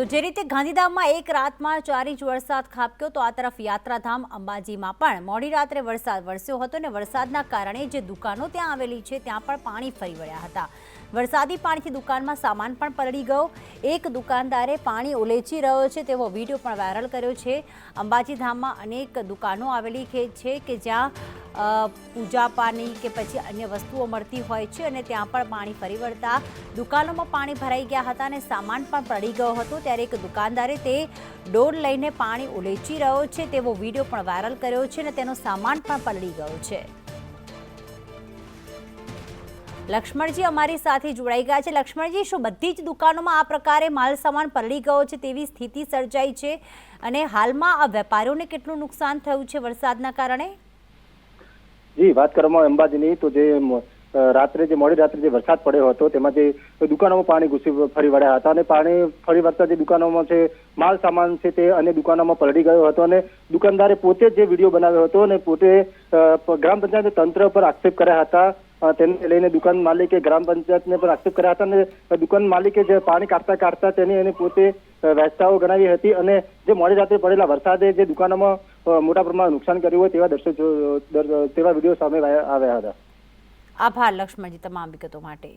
તો જે રીતે ગાંધીધામમાં એક રાતમાં ચાર ઇંચ વરસાદ ખાબક્યો તો આ તરફ યાત્રાધામ અંબાજીમાં પણ મોડી રાત્રે વરસાદ વરસ્યો હતો અને વરસાદના કારણે જે દુકાનો ત્યાં આવેલી છે, ત્યાં પણ પાણી ફરી વળ્યા હતા. વરસાદી પાણીથી દુકાનમાં સામાન પણ પલળી ગયો. એક દુકાનદારે પાણી ઉલેચી રહ્યો છે તેવો વીડિયો પણ વાયરલ કર્યો છે. અંબાજી ધામમાં અનેક દુકાનો આવેલી છે કે જ્યાં પૂજા પાની કે પછી અન્ય વસ્તુઓ મળતી હોય છે અને ત્યાં પણ પાણી ફરી વળતા દુકાનોમાં પાણી ભરાઈ ગયા હતા અને સામાન પણ પડી ગયો હતો, ત્યારે એક દુકાનદારે તે ડોર લઈને પાણી ઉલેચી રહ્યો છે, તેવો વીડિયો પણ વાયરલ કર્યો છે અને તેનો સામાન પણ પલળી ગયો છે. લક્ષ્મણજી અમારી સાથે જોડાઈ ગયા છે. લક્ષ્મણજી, શું બધી જ દુકાનોમાં આ પ્રકારે માલ સામાન પલળી ગયો છે તેવી સ્થિતિ સર્જાઈ છે? અને હાલમાં આ વેપારીઓને કેટલું નુકસાન થયું છે વરસાદના કારણે? જી, વાત કરવામાં અંબાજીની તો જે રાત્રે જે મોડી રાત્રે જે વરસાદ પડ્યો હતો, તેમાં જે દુકાનોમાં પાણી ઘૂસી ફરી વળ્યા હતા અને પાણી ફરી વળતા જે દુકાનોમાં છે માલ સામાન છે તે અન્ય દુકાનોમાં પલળી ગયો હતો અને દુકાનદારે પોતે જે વીડિયો બનાવ્યો હતો અને પોતે ગ્રામ પંચાયત તંત્ર પર આક્ષેપ કર્યા હતા તેને લઈને દુકાન માલિકે ગ્રામ પંચાયતને પણ આક્ષેપ કર્યા હતા અને દુકાન માલિકે જે પાણી કાઢતા કાઢતા તેની એને પોતે વ્યવસ્થાઓ ગણાવી હતી અને જે મોડી રાત્રે પડેલા વરસાદે જે દુકાનોમાં મોટા પ્રમાણમાં નુકસાન કર્યું હોય તેવા દ્રશ્યો તેવા વીડિયો સામે આવ્યા હતા. આભાર, લક્ષ્મણજી, તમામ વિગતો માટે.